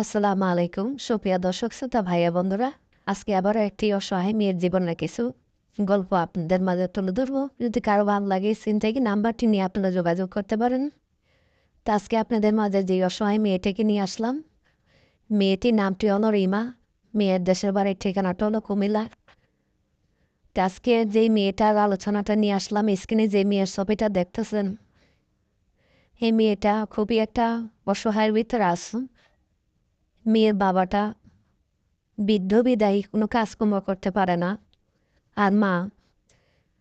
আসসালামু আলাইকুম, সুপ্রিয়া দর্শক, শ্রোতা ভাইয়া বন্ধুরা। আজকে আবারও একটি অসহায় মেয়ের জীবনের কিছু গল্প আপনাদের মাঝে তুলে ধরবো। যদি কারও ভালো লাগে চিন্তায় নাম্বারটি নিয়ে আপনারা যোগাযোগ করতে পারেন। তো আজকে আপনাদের মাঝে যে অসহায় মেয়েটাকে নিয়ে আসলাম। মেয়েটির নামটি হলো রিমা। মেয়ের দেশের বাড়ির ঠিকানাটা হলো কুমিল্লা। তো আজকে যে মেয়েটার আলোচনাটা নিয়ে আসলাম, স্ক্রিনে যে মেয়ের ছবিটা দেখতেছেন, এই মেয়েটা খুবই একটা অসহায়ের ভিতরে আছে। মেয়ের বাবাটা বৃদ্ধ বিদায়ী, কোনো কাজকর্ম করতে পারে না। আর মা,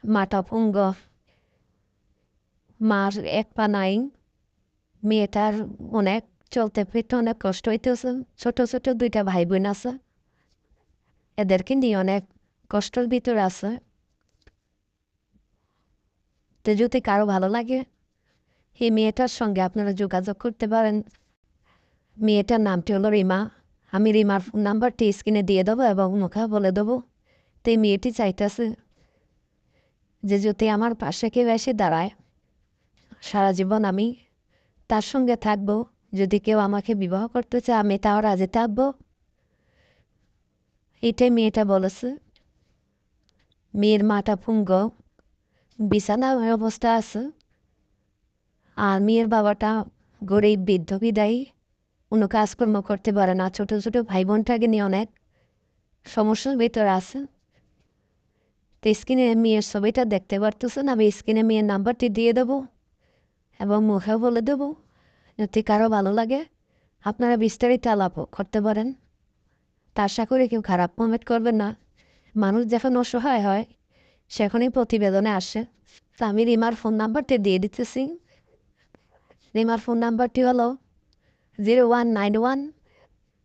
মাটা পুঙ্গ মার এক পা নাই। মেয়েটার অনেক চলতে ফিরতে অনেক কষ্ট হইতেছে। ছোট ছোট দুইটা ভাই বোন আছে। এদেরকে নিয়ে অনেক কষ্টের ভিতরে আছে। তো যদি কারও ভালো লাগে, এই মেয়েটার সঙ্গে আপনারা যোগাযোগ করতে পারেন। মেয়েটার নামটি হলো রিমা। আমি রিমার নাম্বারটি স্ক্রিনে দিয়ে দেবো এবং মুখা বলে দেবো, তো এই মেয়েটি চাইতেছে যে যদি আমার পাশে কেউ এসে দাঁড়ায়, সারা জীবন আমি তার সঙ্গে থাকব। যদি কেউ আমাকে বিবাহ করতে চায়, আমি তাও রাজি থাকব। এটাই মেয়েটা বলেছে। মেয়ের মাটা পুঙ্গ, বিছানা অবস্থা আছে। আর মেয়ের বাবাটা গরিব, বৃদ্ধ, বিদায়ী। কোনো কাজকর্ম করতে পারে না। ছোট ছোট ভাই বোনটাকে নিয়ে অনেক সমস্যার ভিতরে আছে। তো স্ক্রিনে মেয়ের ছবিটা দেখতে পারতেছেন, আমি স্ক্রিনে মেয়ের নাম্বারটি দিয়ে দেবো এবং মুখেও বলে দেবো যদি কারও ভালো লাগে। আপনারা বিস্তারিত আলাপ করতে পারেন। তা আশা করি কেউ খারাপ কমেন্ট করবেন না। মানুষ যখন অসহায় হয়, সেখানেই প্রতিবেদনে আসে। তো আমি রিমার ফোন নাম্বারটি দিয়ে দিতেছি। রিমার ফোন নাম্বারটি হলো zero one nine one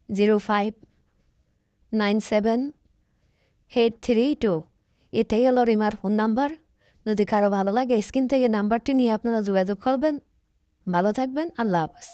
zero five nine seven eight three two এটাই হলো রিমার ফোন নাম্বার। যদি কারও ভালো লাগে, স্ক্রিন থেকে নাম্বারটি নিয়ে আপনারা যোগাযোগ করবেন। ভালো থাকবেন, আল্লাহ হাফেজ।